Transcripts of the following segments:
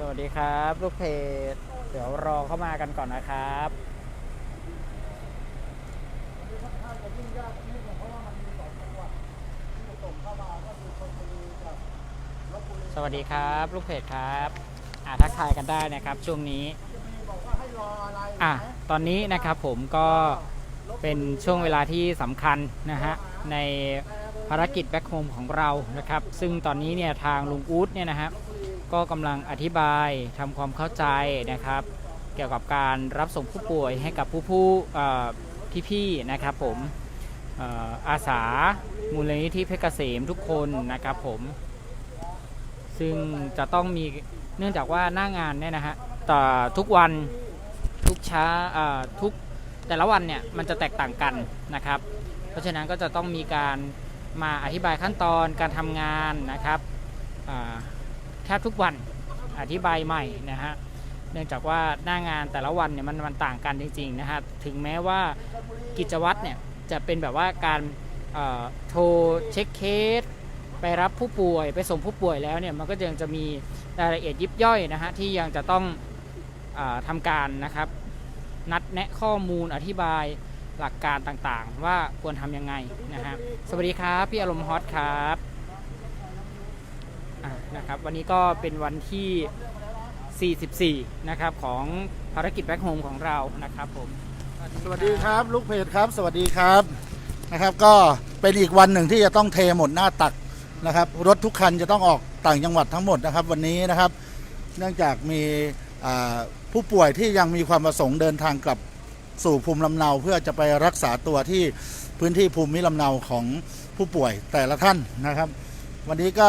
สวัสดีครับลูกเพจเดี๋ยวรอเข้ามากันก่อนนะครับสวัสดีครับ ลูกเพจครับอ่าทักทายกันได้นะครับ ช่วงนี้อะตอนนี้นะครับผมก็เป็นช่วงเวลาที่สำคัญนะฮะในภารกิจแบ็คโฮมของเรานะครับ ซึ่งตอนนี้เนี่ยทางลุงอู๊ดเนี่ยนะฮะ ก็กำลังอธิบายทำความเข้าใจนะครับ เกี่ยวกับการรับส่งผู้ป่วยให้กับผู้ผู้พี่ๆนะครับผมอาสามูลนิธิเพชรเกษมทุกคนนะครับผม ซึ่งจะต้องมีเนื่องจากว่าหน้างานเนี่ยนะฮะต่อทุกวันทุกช้าทุกแต่ละวันเนี่ยมันจะแตกต่างกันนะครับ เพราะฉะนั้นก็จะต้องมีการมาอธิบายขั้นตอนการทำงานนะครับ แทบทุกวันอธิบายใหม่นะฮะเนื่องจากว่าหน้างานแต่ละวันเนี่ยมันมันต่างกันจริงๆนะฮะถึงแม้ว่ากิจวัตรเนี่ยจะเป็นแบบว่าการโทรเช็คเคสไปรับผู้ป่วยไปส่งผู้ป่วยแล้วเนี่ยมันก็ยังจะมีรายละเอียดยิบย่อยนะฮะที่ยังจะต้องอาทำการนะครับนัดแนะข้อมูลอธิบายหลักการต่างๆ ว่าควรทำยังไงนะฮะสวัสดีครับ พี่อารมณ์ฮอตครับ นะครับวันนี้ก็เป็นวันที่ 44 นะครับของภารกิจแบ็คโฮมของเรานะครับผมสวัสดีครับลูกเพจครับ สวัสดีครับนะครับ ก็เป็นอีกวันหนึ่งที่จะต้องเทหมดหน้าตักนะครับ รถทุกคันจะต้องออกต่างจังหวัดทั้งหมดนะครับ วันนี้นะครับ เนื่องจากมีผู้ป่วยที่ยังมีความประสงค์เดินทางกลับสู่ภูมิลำเนาเพื่อจะไปรักษาตัวที่พื้นที่ภูมิลำเนาของผู้ป่วยแต่ละท่านนะครับ วันนี้ก็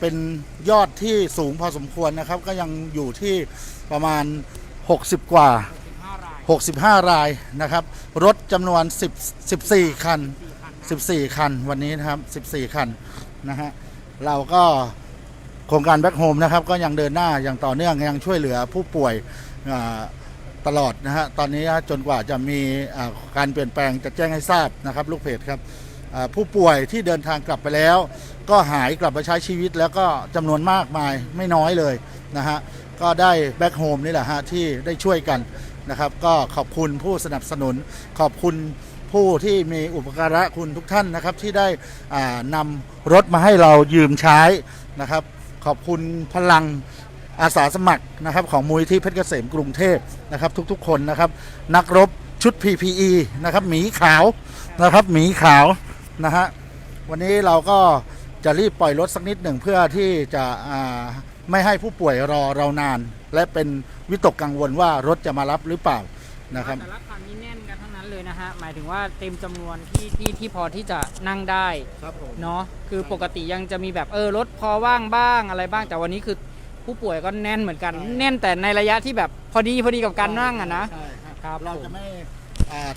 เป็นยอดที่สูงพอสมควรนะครับ ก็ยังอยู่ที่ประมาณ 60 กว่า 65 รายนะครับ รถจำนวน 10 14 คัน 14 คันวันนี้นะครับ 14 คันนะฮะเราก็โครงการแบ็คโฮมนะครับ ก็ยังเดินหน้าอย่างต่อเนื่องยังช่วยเหลือผู้ป่วยตลอดนะฮะตอนนี้จนกว่าจะมีการเปลี่ยนแปลงจะแจ้งให้ทราบนะครับ ลูกเพจครับ ผู้ป่วยที่เดินทางกลับไปแล้ว ก็หายกลับมาใช้ชีวิตแล้วก็จำนวนมากมายไม่น้อยเลยนะฮะก็ได้แบ็คโฮมนี่แหละฮะที่ได้ช่วยกันนะครับก็ขอบคุณผู้สนับสนุน ขอบคุณผู้ที่มีอุปการะคุณทุกท่านนะครับที่ได้อ่านำรถมาให้เรายืมใช้นะครับ ขอบคุณพลังอาสาสมัครนะครับของมูลที่เพชรเกษมกรุงเทพนะครับทุกๆคนนะครับ นักรบชุด PPE นะครับหมีขาวนะครับหมีขาว นะฮะวันนี้เราก็จะรีบปล่อยรถสักนิดหนึ่งเพื่อที่จะอ่าไม่ให้ผู้ป่วยรอเรานาน และเป็นวิตกกังวลว่ารถจะมารับหรือเปล่านะครับแต่ละคันนี่แน่นกันทั้งนั้นเลยนะฮะหมายถึงว่าเต็มจำนวนที่ที่ที่พอที่จะนั่งได้ครับผมเนาะคือปกติยังจะมีแบบเออรถพอว่างบ้างอะไรบ้าง แต่วันนี้คือผู้ป่วยก็แน่นเหมือนกัน แน่นแต่ในระยะที่แบบพอดีพอดีกับการนั่งอะนะใช่ครับครับเราผมจะไม่อ่า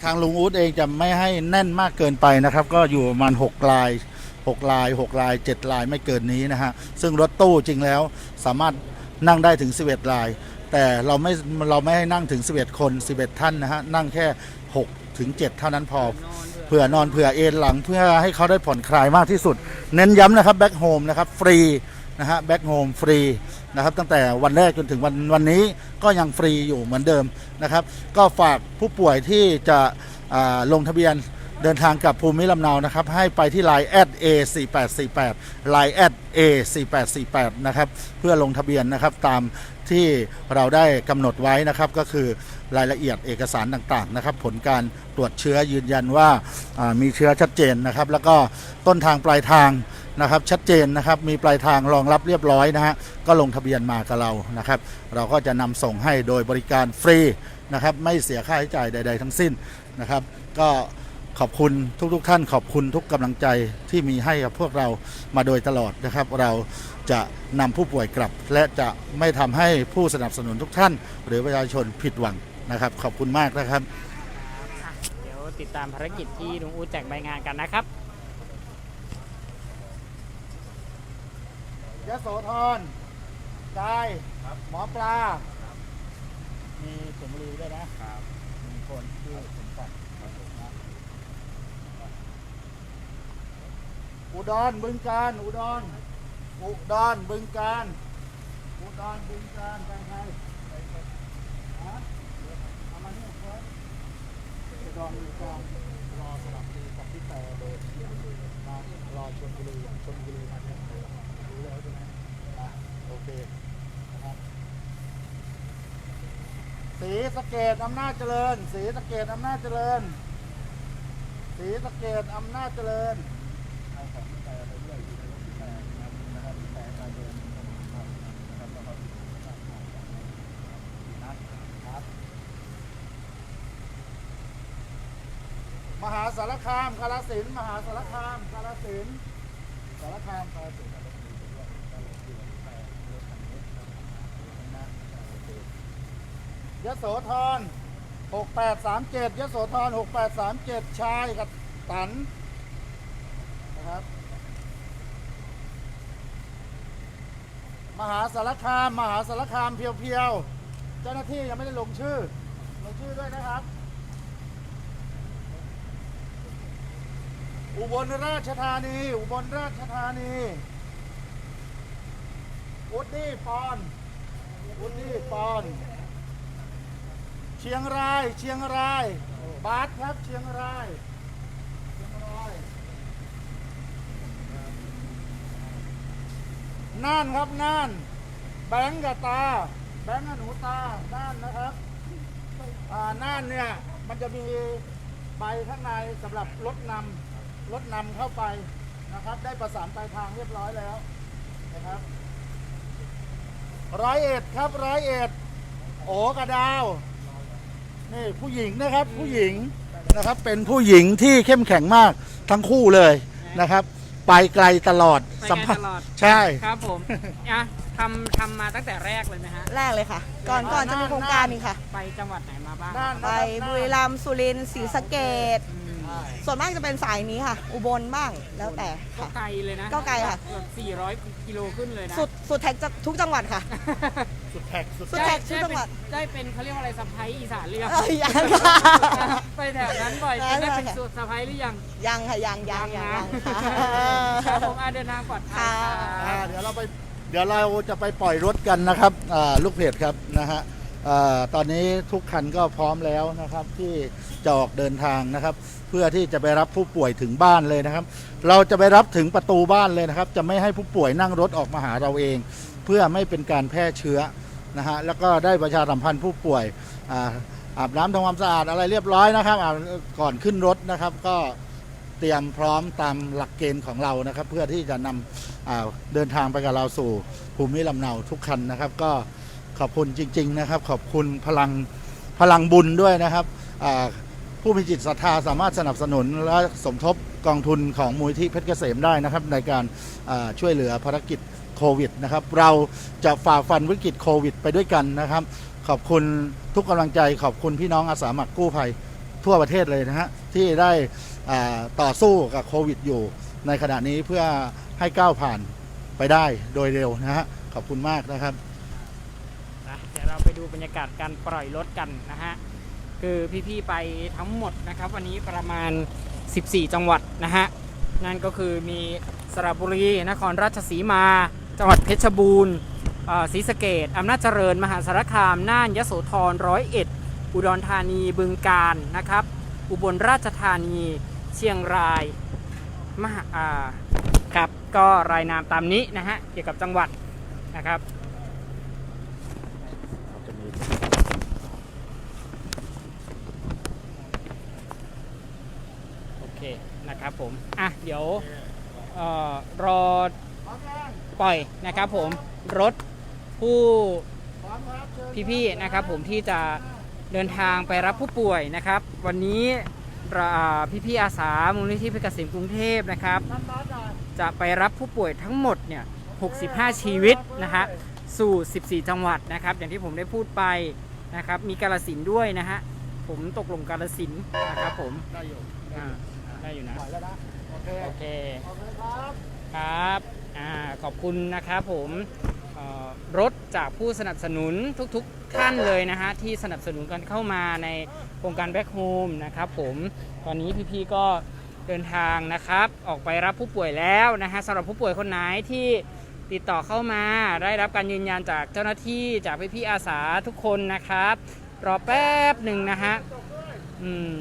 ทางลุงอู๊ดเองจะไม่ให้แน่นมากเกินไปนะครับ ก็อยู่ประมาณ6ลาย6ลาย6ลาย7ลายไม่เกินนี้นะฮะซึ่งรถตู้จริงแล้วสามารถนั่งได้ถึง 11ลาย แต่เราไม่เราไม่ให้นั่งถึง 11 คน 11 ท่านนะฮะนั่งแค่ 6 ถึง 7 เท่านั้นพอเผื่อนอนเผื่อเอนหลังเพื่อให้เขาได้ผ่อนคลายมากที่สุด เน้นย้ำนะครับแบ็คโฮมนะครับฟรีนะฮะแบ็คโฮมฟรี นะครับตั้งแต่วันแรกจนถึงวันวันนี้ก็ยังฟรีอยู่เหมือนเดิมนะครับ ก็ฝากผู้ป่วยที่จะลงทะเบียนเดินทางกลับภูมิลำเนานะครับ ให้ไปที่ Line A 4 8 4 8 Line A 4 8 4 8นะครับเพื่อลงทะเบียนนะครับตามที่เราได้กำหนดไว้นะครับ ก็คือรายละเอียดเอกสารต่างๆนะครับ ผลการตรวจเชื้อยืนยันว่ามีเชื้อชัดเจนนะครับ แล้วก็ต้นทางปลายทาง นะครับชัดเจนนะครับมีปลายทางรองรับเรียบร้อยนะฮะก็ลงทะเบียนมากับเรานะครับ เราก็จะนำส่งให้โดยบริการฟรีนะครับไม่เสียค่าใช้จ่ายใด ๆ ทั้งสิ้นนะครับ ก็ขอบคุณทุกๆทท่านขอบคุณทุกกำลังใจที่มีให้กับพวกเรามาโดยตลอดนะครับ เราจะนำผู้ป่วยกลับ และจะไม่ทำให้ผู้สนับสนุนทุกท่าน หรือประชาชนผิดหวังนะครับ ขอบคุณมากนะครับ เดี๋ยวติดตามภารกิจที่ลุงอูแจกใบงานกันนะครับ ยโสธรกายหมอปลา มีสมรีด้วยนะครับหนึ่งคนที่สมศักดิ์นะอุดรบึงการ อุดร อุดรบึงการ อุอุดรบึงกาฬไปใครฮะเอามานี่เฟิร์สอุดรบึงกาฬรอสลับบุรีกับพี่แต่เบอร์มารอชนบุรีชนบุรีมาเนี่ยรู้ แล้วใช่ไหมอะโอเคนะครับสีสะเกดอำนาจเจริญ สีสะเกดอำนาจเจริญ สีสะเกดอำนาจเจริญเอาของพี่แต่ไปด้วยอยู่ในรถพี่แต่นะครับพี่แต่การเดินนะครับนะครับแล้วก็นะครับ มหาสารคามกาลสินธุ์มหาสารคามกาลสินธุ์สารคามกาลสินธุ์ ยโสธร6837ยโสธร6837 ชายกับตันนะครับ มหาสารคาม มหาสารคามเพียวๆ เจ้าหน้าที่ยังไม่ได้ลงชื่อ ลงชื่อด้วยนะครับ อุบลราชธานี อุบลราชธานีอุดดี้ปอนอุดดี้ปอน เชียงราย เชียงราย บาสครับเชียงราย เชียงราย น่านครับน่าน แบงก์กับตา แบงก์กับหนูตา น่านนะครับอ่าน่านเนี่ยมันจะมีใบข้างในสำหรับรถนำรถนำเข้าไปนะครับ ได้ประสานปลายทางเรียบร้อยแล้วนะครับร้อยเอ็ดครับร้อยเอ็ดโอกระดาว นี่ผู้หญิงนะครับผู้หญิงนะครับเป็นผู้หญิงที่เข้มแข็งมากทั้งคู่เลยนะครับ ไปไกลตลอดไปสัมไงผัสตลอดใช่ ครับผมอะทำทำมาตั้งแต่แรกเลยไหมฮะ แรกเลยค่ะ ก่อนก่อนจะมีโครงการนี้ค่ะ ไปจังหวัดไหนมาบ้างน่านไปนะครับบุรีรัมย์สุรินทร์ศรีสะเกดอืมใช่ส่วนมากจะเป็นสายนี้ค่ะ อุบลบ้างแล้วแต่ก็ค่ะ ไกลเลยนะก็ไกลค่ะเกือบ400 กิโลขึ้นเลยนะ สุดสุดแท็กจะทุกจังหวัดค่ะ สุดแท็กสุดสุดแท็กแท็กทุกจังหวัด ได้เป็นเขาเรียกว่าอะไรสะพ้ายอีสานหรือยังเอ้ยยังค่ะไปแถวนั้นบ่อยได้ได้เป็นค่ะสูตรสะพ้ายหรือยัง ยังค่ะยังยังยังนะยังค่ะ ครับผมอาเดินทางปลอดภัยค่ะคอ่ารับเดี๋ยวเราไปเดี๋ยวเราจะไปปล่อยรถกันนะครับอ่าลูกเพจครับนะฮะอ่าตอนนี้ทุกคันก็พร้อมแล้วนะครับที่จะออกเดินทางนะครับ เพื่อที่จะไปรับผู้ป่วยถึงบ้านเลยนะครับ เราจะไปรับถึงประตูบ้านเลยนะครับ จะไม่ให้ผู้ป่วยนั่งรถออกมาหาเราเอง เพื่อไม่เป็นการแพร่เชื้อ นะฮะแล้วก็ได้ประชาสัมพันธ์ผู้ป่วยอาบน้ำทำความสะอาดอะไรเรียบร้อยนะครับก่อนขึ้นรถนะครับ ก็เตรียมพร้อมตามหลักเกณฑ์ของเรานะครับ เพื่อที่จะนำเดินทางไปกับเราสู่ภูมิลำเนาทุกคันนะครับ ก็ขอบคุณจริง ๆนะครับ ขอบคุณพลังพลังบุญด้วยนะครับผู้มีจิตศรัทธาสามารถสนับสนุนและสมทบกองทุนของมูลที่เพชรเกษมได้นะครับ ในการช่วยเหลือภารกิจ โควิดนะครับ เราจะฝ่าฟันวิกฤตโควิด ไปด้วยกันนะครับ ขอบคุณทุกกำลังใจ ขอบคุณพี่น้องอาสาสมัครกู้ภัยทั่วประเทศเลยนะฮะที่ได้ต่อสู้กับโควิดอยู่ ในขณะนี้เพื่อให้ก้าวผ่านไปได้โดยเร็วนะฮะขอบคุณมากนะครับนะเดี๋ยวเราไปดูบรรยากาศการปล่อยรถกันนะฮะคือพี่ๆไปทั้งหมดนะครับ วันนี้ประมาณ 14 จังหวัดนะฮะนั่นก็คือมีสระบุรี นครราชสีมา จังหวัดเพชรบูรณ์ศรีสะเกดอำนาจเจริญ มหาสารคาม น่านยโสธรร้อยเอ็ดอุดรธานีบึงกาฬนะครับ อุบลราชธานี เชียงรายมหาครับก็รายนามตามนี้นะฮะเกี่ยวกับจังหวัดนะครับโอเคนะครับผมอะเดี๋ยวออรอ ปล่อยนะครับผมรถผู้พี่ๆนะครับผมที่จะเดินทางไปรับผู้ป่วยนะครับ วันนี้เราพี่ๆอาสามูลนิธิเพชรเกษมกรุงเทพนะครับ จะไปรับผู้ป่วยทั้งหมดเนี่ย 65 ชีวิตนะฮะสู่ 14 จังหวัดนะครับ อย่างที่ผมได้พูดไปนะครับ มีกาลสินธุ์ด้วยนะฮะผมตกลงกาลสินธุ์นะครับผมได้อยู่อ่าได้อยู่นะปล่อยแล้วนะโอเคโอเคโอเคครับครับ อ่าขอบคุณนะครับผมรถจากผู้สนับสนุนทุกๆท่านเลยนะฮะที่สนับสนุนกันเข้ามาในโครงการแบ็คโฮมนะครับผมตอนนี้พี่ๆก็เดินทางนะครับ ออกไปรับผู้ป่วยแล้วนะฮะสำหรับผู้ป่วยคนไหนที่ติดต่อเข้ามาได้รับการยืนยันจากเจ้าหน้าที่จากพี่ๆอาสาทุกคนนะครับ รอแป๊บหนึ่งนะฮะอืม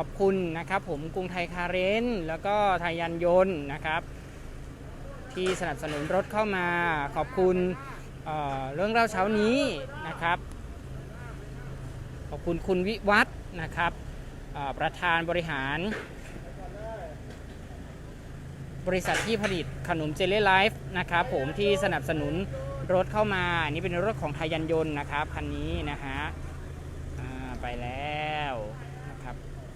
ขอบคุณนะครับผมกรุงไทยคาเรนแล้วก็ไทยยันยนต์นะครับ ที่สนับสนุนรถเข้ามา ขอบคุณเเรื่องเล่าเช้านี้นะครับ ขอบคุณคุณวิวัฒนะครับประธานบริหาร บริษัทที่ผลิตขนมเจลลี่ไลฟ์นะครับผมที่สนับสนุนรถเข้ามา อันนี้เป็นรถของไทยยันยนต์นะครับคันนี้นะฮะไปแล้ว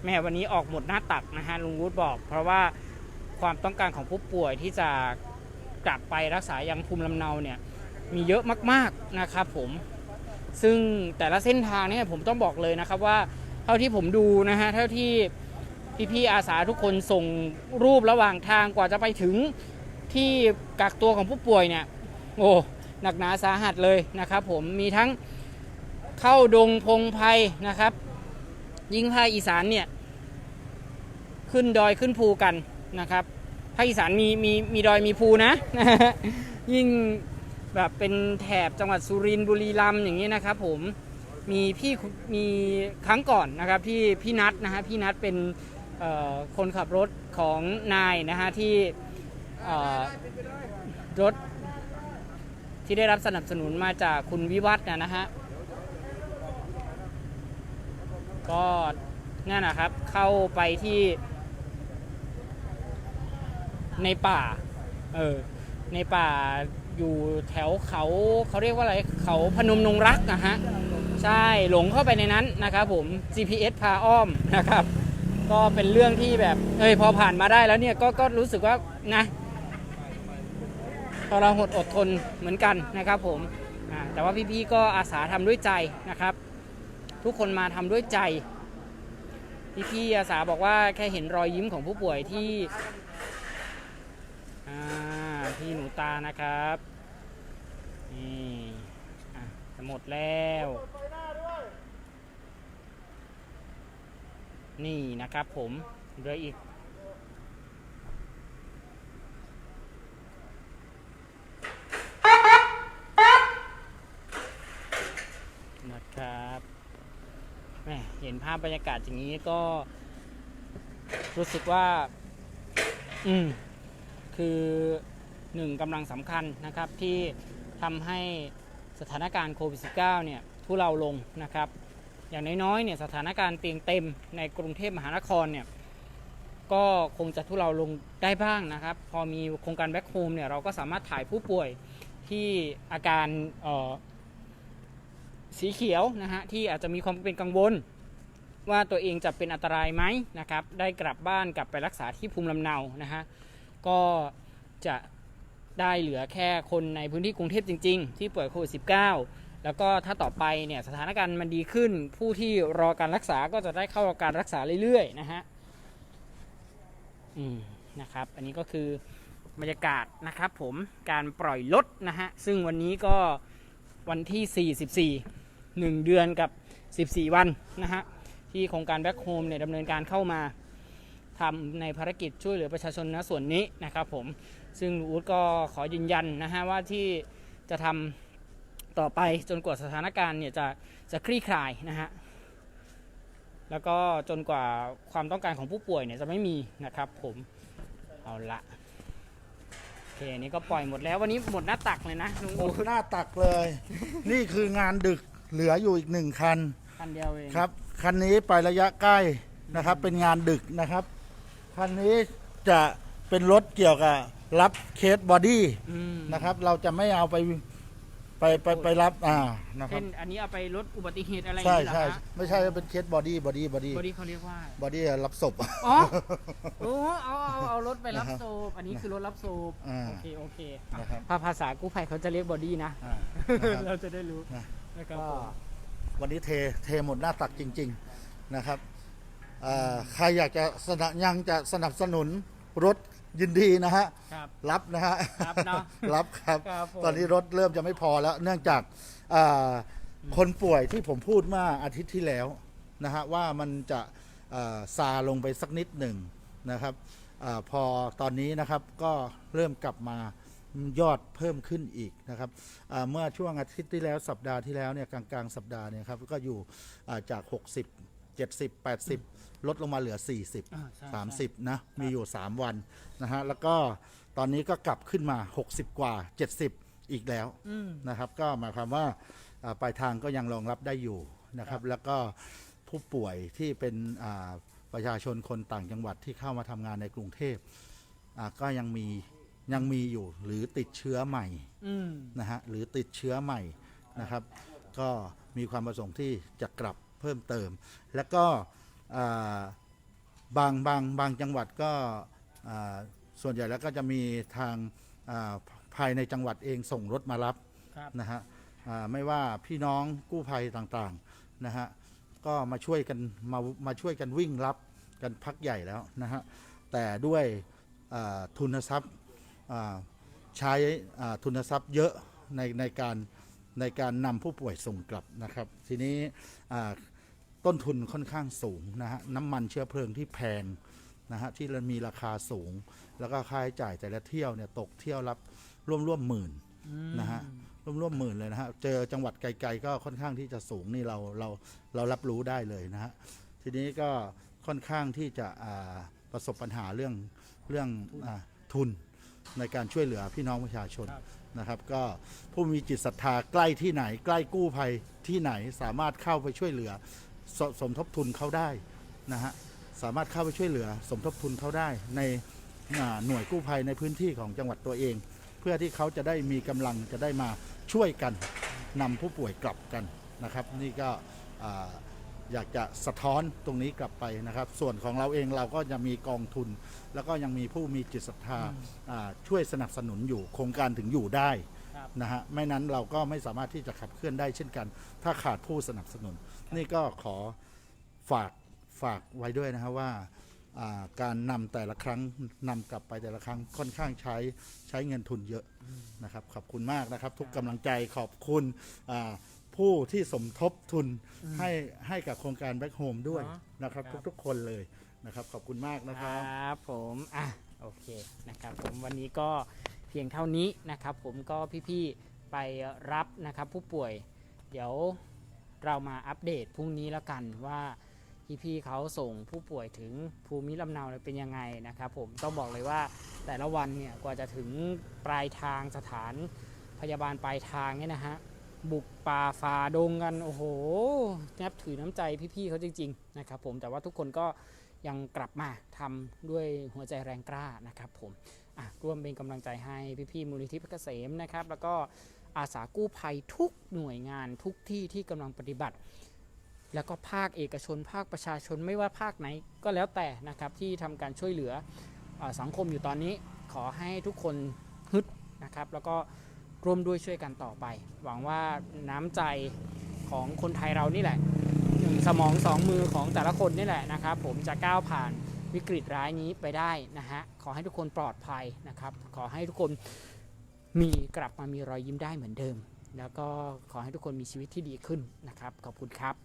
แม่วันนี้ออกหมดหน้าตักนะฮะลุงวูดบอก เพราะว่าความต้องการของผู้ป่วยที่จะกลับไปรักษายังภูมิลำเนาเนี่ยมีเยอะมากๆนะครับผมซึ่งแต่ละเส้นทางเนี่ยผมต้องบอกเลยนะครับว่าเท่าที่ผมดูนะฮะเท่าที่พี่ๆอาสาทุกคนส่งรูประหว่างทางกว่าจะไปถึงที่กักตัวของผู้ป่วยเนี่ยโอ้หนักหนาสาหัสเลยนะครับผมมีทั้งเข้าดงพงไพรนะครับ ยิ่งภาคอีสานเนี่ยขึ้นดอยขึ้นภูกันนะครับภาคอีสานมีมีมีดอยมีภูนะ ยิ่งแบบเป็นแถบจังหวัดสุรินทร์บุรีรัมย์อย่างนี้นะครับ ผมมีพี่มีครั้งก่อนนะครับที่พี่นัทนะฮะพี่นัทเป็นคนขับรถของนายนะฮะที่รถที่ได้รับสนับสนุนมาจากคุณวิวัฒน์นะฮะ ก็นั่นนะครับเข้าไปที่ในป่า เออ ในป่าอยู่แถวเขาเขาเรียกว่าอะไรเขาพนมนงรักนะฮะ ใช่หลงเข้าไปในนั้นนะครับผม GPS พาอ้อมนะครับ ก็เป็นเรื่องที่แบบเอ้ยพอผ่านมาได้แล้วเนี่ยก็ก็รู้สึกว่านะทราหดอดทนเหมือนกันนะครับผมแต่ว่าพี่ๆก็อาสาทำด้วยใจนะครับ ทุกคนมาทำด้วยใจพี่อาสาบอกว่าแค่เห็นรอยยิ้มของผู้ป่วยที่พี่หนูตานะครับนี่จะหมดแล้ว นี่นะครับผมเหลืออีก นะครับแหม่ เห็นภาพบรรยากาศอย่างนี้ก็ รู้สึกว่า อืม คือหนึ่งกำลังสำคัญนะครับ ที่ทำให้สถานการณ์โควิด -19 เนี่ยทุเลาลงนะครับ อย่างน้อยๆเนี่ยสถานการณ์เตียงเต็มในกรุงเทพมหานครเนี่ยก็คงจะทุเลาลงได้บ้างนะครับ พอมีโครงการแบ็คโฮมเนี่ยเราก็สามารถถ่ายผู้ป่วยที่อาการเอ่อ สีเขียวนะฮะที่อาจจะมีความเป็นกังวล ว่าตัวเองจะเป็นอันตรายไหมนะครับได้กลับบ้านกลับไปรักษาที่ภูมิลำเนานะฮะก็จะได้เหลือแค่คนในพื้นที่กรุงเทพจริง ๆ ที่ป่วยโควิด -19 แล้วก็ถ้าต่อไปเนี่ยสถานการณ์มันดีขึ้น ผู้ที่รอการรักษาก็จะได้เข้ารับการรักษาเรื่อยๆนะฮะอืมนะครับ อันนี้ก็คือบรรยากาศนะครับผมการปล่อยรถนะฮะ ซึ่งวันนี้ก็วันที่ 44 1 เดือนกับ 14 วันนะฮะที่โครงการแบ็คโฮมเนี่ยดำเนินการเข้ามาทำในภารกิจช่วยเหลือประชาชนนะส่วนนี้นะครับผมซึ่งอูดก็ขอยืนยันนะฮะว่าที่จะทำต่อไปจนกว่าสถานการณ์เนี่ยจะจะคลี่คลายนะฮะแล้วก็จนกว่าความต้องการของผู้ป่วยเนี่ยจะไม่มีนะครับผมเอาละโอเคนี้ก็ปล่อยหมดแล้ววันนี้หมดหน้าตักเลยนะลุงหมอูดดหน้าตักเลย นี่คืองานดึก เหลืออยู่อีกหนึ่งคันคันเดียวเองครับ คันนี้ไประยะใกล้นะครับ เป็นงานดึกนะครับ คันนี้จะเป็นรถเกี่ยวกับรับเคสบอดี้อืมนะครับ เราจะไม่เอาไปไปไปไปรับอ่านะครัเช่บ นอันนี้เอาไปลดอุบัติเหตุอะไรอย่างใช่นี้เหรอใช่ฮะไม่ใช่เป็นเคสบอดี้บอดี้บอดี้บอดี้เขาเรียกว่า บอดี้รับศพ อ๋อโอ้เอาเอาเอารถไปรับนะครับโซบอันนี้คือรถรับโซบอ่าโอเคโอเคนะครับภาภาษากู้ภัยเขาจะเรียกบอดี้นะ อ่านะครับ เราจะได้รู้ นะ นะครับก็ผมวันนี้เทเทหมดหน้าตักจริง ๆนะครับเอ่อใครอยากจะสนับยังจะสนับสนุนรถยินดีนะฮะ ครับ รับนะฮะรับเนอะรับครับ ครับผมตอนนี้รถเริ่มจะไม่พอแล้ว เนื่องจากเอ่อคนป่วยที่ผมพูดเมื่ออาทิตย์ที่แล้วนะฮะว่ามันจะเอ่อซาลงไปสักนิดหนึ่งนะครับอาพอตอนนี้นะครับก็เริ่มกลับมา ยอดเพิ่มขึ้นอีกนะครับอ่าเมื่อช่วงอาทิตย์ที่แล้วสัปดาห์ที่แล้วเนี่ยกลางกลางๆสัปดาห์เนี่ยครับก็อยู่อ่าจาก 60 70 80 ลดลงมาเหลืออ่าใช่40 30 นะ มีอยู่ 3 วันนะฮะแล้วก็ตอนนี้ก็กลับขึ้นมา 60 กว่า 70 อีกแล้วอืมนะครับ ก็หมายความว่าอ่าปลายทางก็ยังรองรับได้อยู่นะครับ แล้วก็ผู้ป่วยที่เป็นอ่าประชาชนคนต่างจังหวัดที่เข้ามาทำงานในกรุงเทพอ่าก็ยังมี ยังมีอยู่หรือติดเชื้อใหม่อืม นะฮะหรือติดเชื้อใหม่นะครับ ก็มีความประสงค์ที่จะกลับเพิ่มเติม แล้วก็อ่าบางบางบางจังหวัดก็อ่าส่วนใหญ่แล้วก็จะมีทางอ่าภายในจังหวัดเองส่งรถมารับ ครับ นะฮะอ่าไม่ว่าพี่น้องกู้ภัยต่างๆนะฮะก็มาช่วยกันมามาช่วยกันวิ่งรับกันพักใหญ่แล้วนะฮะแต่ด้วยอ่าทุนทรัพย์อ่า ใช้อ่าทุนทรัพย์เยอะในในการในการนำผู้ป่วยส่งกลับนะครับ ทีนี้อ่าต้นทุนค่อนข้างสูงนะฮะน้ำมันเชื้อเพลิงที่แพงนะฮะที่มีราคาสูง แล้วก็ค่าใช้จ่ายแต่ละเที่ยวเนี่ยตกเที่ยวรับร่วมร่วมๆหมื่นนะฮะร่วมร่วมหมื่นเลยนะฮะเจอจังหวัดไกลๆก็ค่อนข้างที่จะสูงนี่เราเราเรารับรู้ได้เลยนะฮะทีนี้ก็ค่อนข้างที่จะอ่าประสบปัญหาเรื่องเรื่องอาทุน ในการช่วยเหลือพี่น้องประชาชนครับนะครับ ก็ผู้มีจิตศรัทธาใกล้ที่ไหน ใกล้กู้ภัยที่ไหนสามารถเข้าไปช่วยเหลือสสมทบทุนเขาได้นะฮะสามารถเข้าไปช่วยเหลือ สมทบทุนเขาได้ในอ่าหน่วยกู้ภัยในพื้นที่ของจังหวัดตัวเอง เพื่อที่เขาจะได้มีกำลังจะได้มาช่วยกันนำผู้ป่วยกลับกันนะครับ นี่ก็ อ่าอยากจะสะท้อนตรงนี้กลับไปนะครับ ส่วนของเราเองเราก็จะมีกองทุน แล้วก็ยังมีผู้มีจิตศรัทธาอ่าช่วยสนับสนุนอยู่โครงการถึงอยู่ได้ครับนะฮะไม่นั้นเราก็ไม่สามารถที่จะขับเคลื่อนได้เช่นกัน ถ้าขาดผู้สนับสนุน นี่ก็ขอฝากฝากไว้ด้วยนะครับว่าอ่าการนำแต่ละครั้งนำกลับไปแต่ละครั้งค่อนข้างใช้ใช้เงินทุนเยอะนะครับขอบคุณมากนะครับ ทุกกำลังใจขอบคุณอ่า ผู้ที่สมทบทุนให้ให้กับโครงการแบ็คโฮมด้วยเนอะนะครับ ครับ ทุกๆคนเลยนะครับ ขอบคุณมากนะคครรับับผมอะโอเคนะครับผมวันนี้ก็เพียงเท่านี้นะครับ ผมก็พี่ๆไปรับนะครับผู้ป่วย เดี๋ยวเรามาอัปเดตพรุ่งนี้แล้วกันว่าพี่ๆเขาส่งผู้ป่วยถึงภูมิลำเนาเนี่ยเป็นยังไงนะครับ ผมต้องบอกเลยว่าแต่ละวันเนี่ยกว่าจะถึงปลายทางสถานพยาบาลปลายทางเนี่ยนะฮะ บุกป่าฝ่าดงกัน โอ้โหนับถือน้ำใจพี่ๆเขาจริงๆนะครับผมแต่ว่าทุกคนก็ยังกลับมาทำด้วยหัวใจแรงกล้านะครับผมอะร่วมเป็นกำลังใจให้พี่ๆมูลนิธิเพชรเกษมนะครับ แล้วก็อาสากู้ภัยทุกหน่วยงานทุกที่ที่กำลังปฏิบัติ แล้วก็ภาคเอกชน ภาคประชาชนไม่ว่าภาคไหนก็แล้วแต่นะครับที่ทำการช่วยเหลืออสังคมอยู่ตอนนี้ขอให้ทุกคนฮึดนะครับ แล้วก็ ร่วมด้วยช่วยกันต่อไป หวังว่าน้ำใจของคนไทยเรานี่แหละหนึ่งสมองสองมือของแต่ละคนนี่แหละนะครับ ผมจะก้าวผ่านวิกฤตร้ายนี้ไปได้นะฮะขอให้ทุกคนปลอดภัยนะครับ ขอให้ทุกคนมีกลับมามีรอยยิ้มได้เหมือนเดิม แล้วก็ขอให้ทุกคนมีชีวิตที่ดีขึ้นนะครับ ขอบคุณครับ